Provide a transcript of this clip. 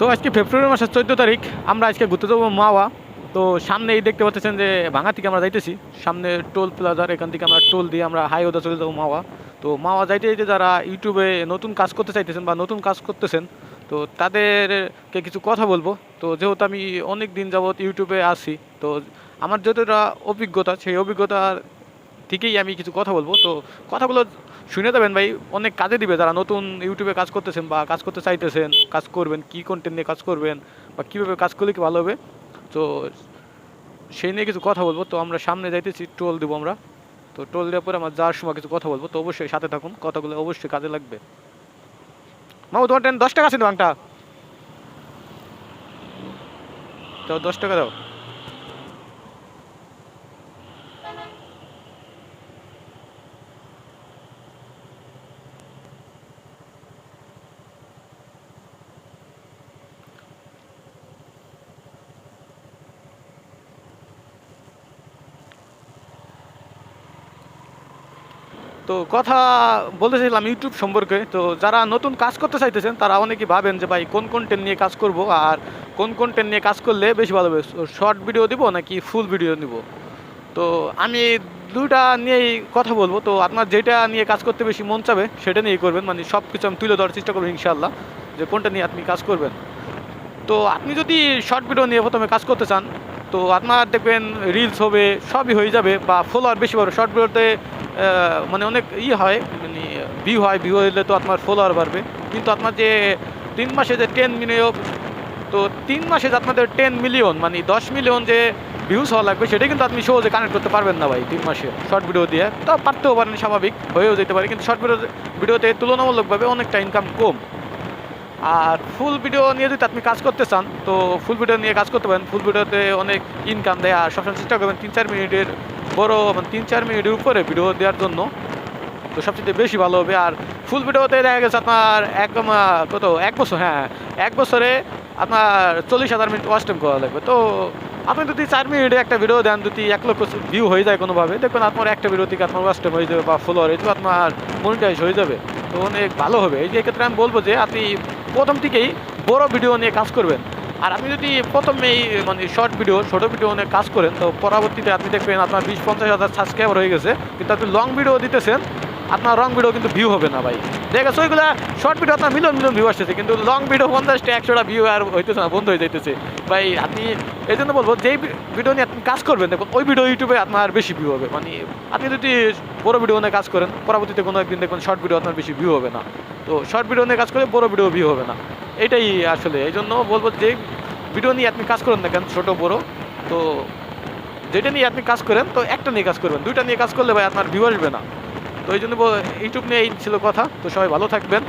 তো আজকে ফেব্রুয়ারি মাসের চোদ্দ তারিখ, আমরা আজকে ঘুরতে যাব মাওয়া। তো সামনেই দেখতে পাচ্ছেন যে ভাঙা থেকে আমরা যাইতেছি। সামনে টোল প্লাজার, এখান থেকে আমরা টোল দিয়ে আমরা হাইওয়ে চলে যাব মাওয়া। তো মাওয়া যাইতে যাইতে যারা ইউটিউবে নতুন কাজ করতে চাইতেছেন বা নতুন কাজ করতেছেন, তো তাদেরকে কিছু কথা বলব। তো যেহেতু আমি অনেক দিন যাবৎ ইউটিউবে আসি তো আমার যতটা অভিজ্ঞতা, সেই অভিজ্ঞতার থেকেই আমি কিছু কথা বলব। তো কথাগুলো শুনে দেবেন ভাই, অনেক কাজে দিবে যারা নতুন ইউটিউবে কাজ করতেছেন বা কাজ করতে চাইতেছেন, কাজ করবেন, কি কন্টেন্ট নিয়ে কাজ করবেন বা কীভাবে কাজ করলে কি ভালো হবে। তো সেই নিয়ে কিছু কথা বলব। তো আমরা সামনে যাইতেছি, টোল দেবো আমরা। তো টোল দেওয়ার পরে আমার যাওয়ার সময় কিছু কথা বলব। তো অবশ্যই সাথে থাকুন, কথাগুলো অবশ্যই কাজে লাগবে। মামু, তোমার ট্রেন দশ টাকা আছে তো দশ টাকা দাও। তো কথা বলতেছিলাম ইউটিউব সম্পর্কে। তো যারা নতুন কাজ করতে চাইতেছেন, তারা অনেকেই ভাবেন যে, ভাই, কোন কন্টেন্ট নিয়ে কাজ করব? আর কোন কন্টেন্ট নিয়ে কাজ করলে বেশি ভালো হবে? শর্ট ভিডিও দিব নাকি ফুল ভিডিও নিব? তো আমি দুইটা নিয়েই কথা বলব। তো আপনার যেটা নিয়ে কাজ করতে বেশি মন চাবে, সেটা নিয়েই করবেন। মানে সব কিছু আমি তুলে ধরার চেষ্টা করব ইনশাল্লাহ যে কোনটা নিয়ে আপনি কাজ করবেন। তো আপনি যদি শর্ট ভিডিও নিয়ে প্রথমে কাজ করতে চান, তো আপনার দেখবেন রিলস হবে, সবই হয়ে যাবে বা ফলোয়ার বেশি বাড়বে। শর্ট ভিডিওতে মানে অনেক ই হয় মানে ভিউ হয় ভিউ হইলে তো আপনার ফলোয়ার বাড়বে। কিন্তু আপনার যে তিন মাসে যে টেন মিলিয়ন তো তিন মাসে যে আপনাদের টেন মিলিয়ন মানে দশ মিলিয়ন যে ভিউজ হওয়া লাগবে সেটা কিন্তু আপনি সহজে কানেক্ট করতে পারবেন না ভাই তিন মাসে শর্ট ভিডিও দিয়ে। তো পারতেও পারেন, স্বাভাবিক, হয়েও যেতে পারে, কিন্তু শর্ট ভিডিও ভিডিওতে তুলনামূলকভাবে অনেকটা ইনকাম কম। আর ফুল ভিডিও নিয়ে যদি আপনি কাজ করতে চান, তো ফুল ভিডিও নিয়ে কাজ করতে পারেন। ফুল ভিডিওতে অনেক ইনকাম দেয়, আর সবসময় চেষ্টা করবেন তিন চার মিনিটের বড় মানে তিন, চার মিনিটের উপরে ভিডিও দেওয়ার জন্য। তো সবচেয়ে বেশি ভালো হবে। আর ফুল ভিডিওতে দেখা গেছে আপনার এক কত? এক বছর হ্যাঁ এক বছরে আপনার চল্লিশ হাজার মিনিট ওয়াচ টাইম করা লাগবে। তো আপনি যদি চার মিনিটে একটা ভিডিও দেন, যদি এক লক্ষ ভিউ হয়ে যায় কোনোভাবে, দেখুন আপনার একটা ভিডিও থেকে আপনার ওয়াচ টাইম হয়ে যাবে বা ফলোয়ার হয়ে যাবে আপনার মনিটাইজ হয়ে যাবে। তো অনেক ভালো হবে। এই যে ক্ষেত্রে আমি বলব যে আপনি প্রথম থেকেই বড় ভিডিও নিয়ে কাজ করবেন। আর আপনি যদি প্রথমেই মানে শর্ট ভিডিও ছোটো ভিডিও নিয়ে কাজ করেন, তো পরবর্তীতে আপনি দেখবেন আপনার বিশ পঞ্চাশ হাজার সাবস্ক্রাইবার হয়ে গেছে। কিন্তু আপনি লং ভিডিও দিতেছেন, আপনার লং ভিডিও কিন্তু ভিউ হবে না ভাই। দেখা গেছে ওইগুলো শর্ট ভিডিও আপনার মিলিয়ন মিলিয়ন ভিউ আসতেছে, কিন্তু লং ভিডিও পঞ্চাশটা, একশোটা ভিউ আর হইতেছে না, বন্ধ হয়ে যাইতেছে। ভাই, আপনি এই জন্য বলব, যেই ভিডিও নিয়ে আপনি কাজ করবেন দেখুন ওই ভিডিও ইউটিউবে আপনার বেশি ভিউ হবে। মানে আপনি যদি বড় ভিডিও নিয়ে কাজ করেন, পরবর্তীতে কোনো একদিন দেখবেন শর্ট ভিডিও আপনার বেশি ভিউ হবে না। তো শর্ট ভিডিও নিয়ে কাজ করলে বড় ভিডিও ভিউ হবে না। এটাই আসলে এই জন্য বলব যে ভিডিও নিয়ে আপনি কাজ করেন না কেন, ছোটো, বড়ো। তো যেটা নিয়ে আপনি কাজ করেন, তো একটা নিয়ে কাজ করবেন। দুইটা নিয়ে কাজ করলে ভাই আপনার ভিউ আসবে না। তো এই জন্য ইউটিউব নিয়ে এই ছিল কথা। তো সবাই ভালো থাকবেন।